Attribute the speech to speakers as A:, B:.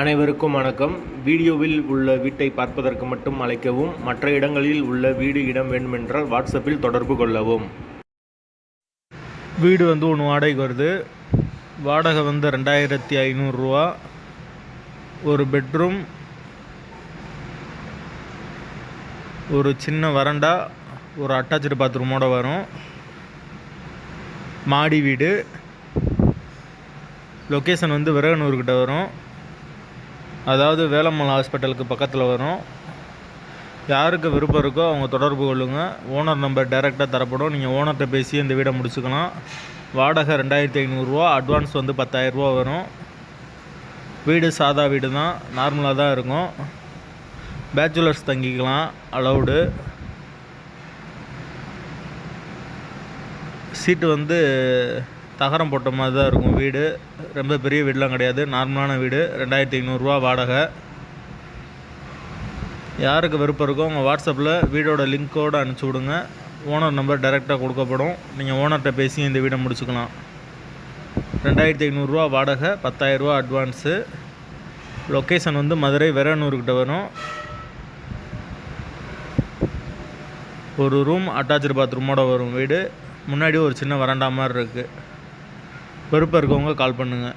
A: அனைவருக்கும் வணக்கம். வீடியோவில் உள்ள வீட்டை பார்ப்பதற்கு மட்டும் அழைக்கவும் மற்ற இடங்களில் உள்ள வீடு இடம் வேண்டுமென்றால் வாட்ஸ்அப்பில் தொடர்பு கொள்ளவும். வீடு வந்து ஒன்று வாடகைக்கு வருது. வாடகை வந்து ரெண்டாயிரத்தி ஐநூறுரூவா ஒரு பெட்ரூம் ஒரு சின்ன வறண்டா ஒரு அட்டாச்சு பாத்ரூமோட வரும். மாடி வீடு. லொக்கேஷன் வந்து விரகனூர்கிட்ட வரும். அதாவது வேலம்மாள் ஹாஸ்பிட்டலுக்கு பக்கத்தில் வரும். யாருக்கு விருப்பம் இருக்கோ அவங்க தொடர்பு கொள்ளுங்கள் ஓனர் நம்பர் டைரெக்டாக தரப்படும். நீங்கள் ஓனர்கிட்ட பேசி இந்த வீடை முடிச்சுக்கலாம். வாடகை ரெண்டாயிரத்தி ஐநூறுரூவா அட்வான்ஸ் வந்து பத்தாயிரரூபா வரும். வீடு சாதா வீடு தான் நார்மலாக தான் இருக்கும். பேச்சுலர்ஸ் தங்கிக்கலாம் அலௌடு சீட்டு வந்து தகரம் போட்ட மாதிரி தான் இருக்கும் வீடு. ரொம்ப பெரிய வீடெலாம் கிடையாது. நார்மலான வீடு. ரெண்டாயிரத்தி ஐநூறுரூவா வாடகை. யாருக்கு விருப்பம் இருக்கோ உங்கள் வாட்ஸ்அப்பில் வீடோட லிங்க்கோடு அனுப்பிச்சி விடுங்க. ஓனர் நம்பர் டைரெக்டாக கொடுக்கப்படும். நீங்கள் ஓனர்கிட்ட பேசி இந்த வீடை முடிச்சுக்கலாம். ரெண்டாயிரத்தி ஐநூறுரூவா வாடகை. பத்தாயிரரூவா அட்வான்ஸு லொக்கேஷன் வந்து மதுரை வெரனூர்கிட்ட வரும். ஒரு ரூம் அட்டாச்சு பாத்ரூமோட வரும் வீடு. முன்னாடி ஒரு சின்ன வராண்டா மாதிரி இருக்குது விருப்பம் இருக்கவங்க கால் பண்ணுங்கள்